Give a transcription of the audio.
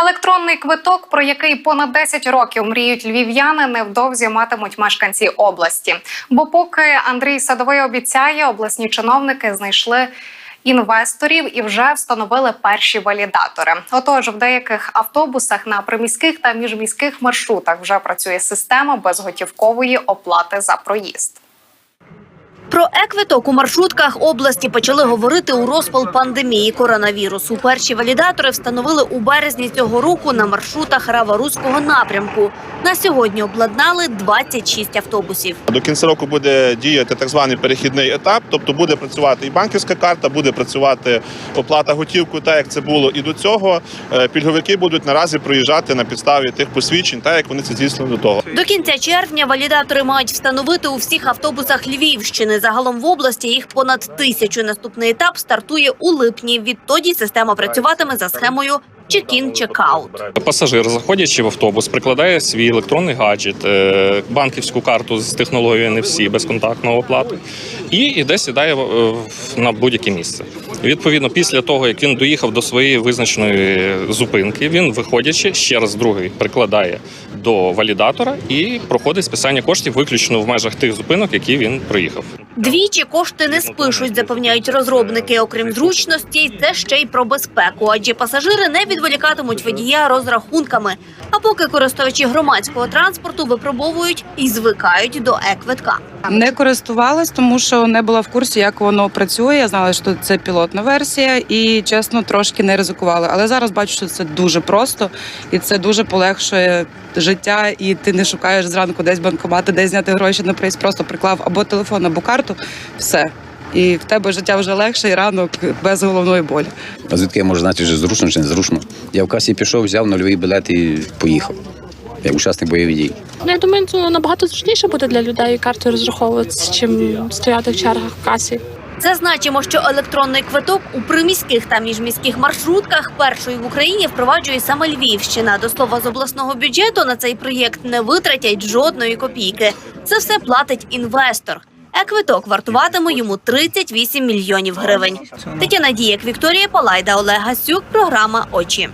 Електронний квиток, про який понад 10 років мріють львів'яни, невдовзі матимуть мешканці області. Бо поки Андрій Садовий обіцяє, обласні чиновники знайшли. Інвесторів і вже встановили перші валідатори. Отож, в деяких автобусах на приміських та міжміських маршрутах вже працює система безготівкової оплати за проїзд. Про е-квиток у маршрутках області почали говорити у розпал пандемії коронавірусу. Перші валідатори встановили у березні цього року на маршрутах Рава-Руського напрямку. На сьогодні обладнали 26 автобусів. До кінця року буде діяти так званий перехідний етап, тобто буде працювати і банківська карта, буде працювати оплата готівкою, так як це було і до цього. Е, Пільговики будуть наразі проїжджати на підставі тих посвідчень, так як вони це здійснили до того. До кінця червня валідатори мають встановити у всіх автобусах Львівщини. Загалом в області їх понад тисячу. Наступний етап стартує у липні. Відтоді система працюватиме за схемою чек-ін, чек-аут. Пасажир, заходячи в автобус, прикладає свій електронний гаджет, е, банківську карту з технологією NFC безконтактного оплату і іде сідає в- на будь-яке місце. Відповідно, після того як він доїхав до своєї визначеної зупинки, він виходячи ще раз другий прикладає до валідатора і проходить списання коштів виключно в межах тих зупинок, які він проїхав. Двічі кошти не спишуть, запевняють розробники. Окрім зручності, це ще й про безпеку, адже пасажири не відволікатимуть водія розрахунками. А поки користувачі громадського транспорту випробовують і звикають до е-квитка. Не користувалась, тому що не була в курсі, як воно працює. Я знала, що це пілотна версія, і чесно, трошки не ризикувала. Але зараз бачу, що це дуже просто і це дуже полегшує життя. І ти не шукаєш зранку десь банкомати, десь зняти гроші на приїзд. Просто приклав або телефон, або карту. Все. І в тебе життя вже легше, і ранок без головної болі. А звідки я можу знати, чи зручно, чи незручно? Я в касі пішов, взяв нульовий білет і поїхав. Як учасник бойових дій. Ну, я думаю, це набагато зручніше буде для людей картою розраховуватися, чим стояти в чергах в касі. Зазначимо, що електронний квиток у приміських та міжміських маршрутках першою в Україні впроваджує саме Львівщина. До слова, з обласного бюджету на цей проєкт не витратять жодної копійки. Це все платить інвестор. Е-квиток вартуватиме йому 38 мільйонів гривень. Тетяна Дієк, Вікторія Палайда, Олег Гасюк. Програма Очі.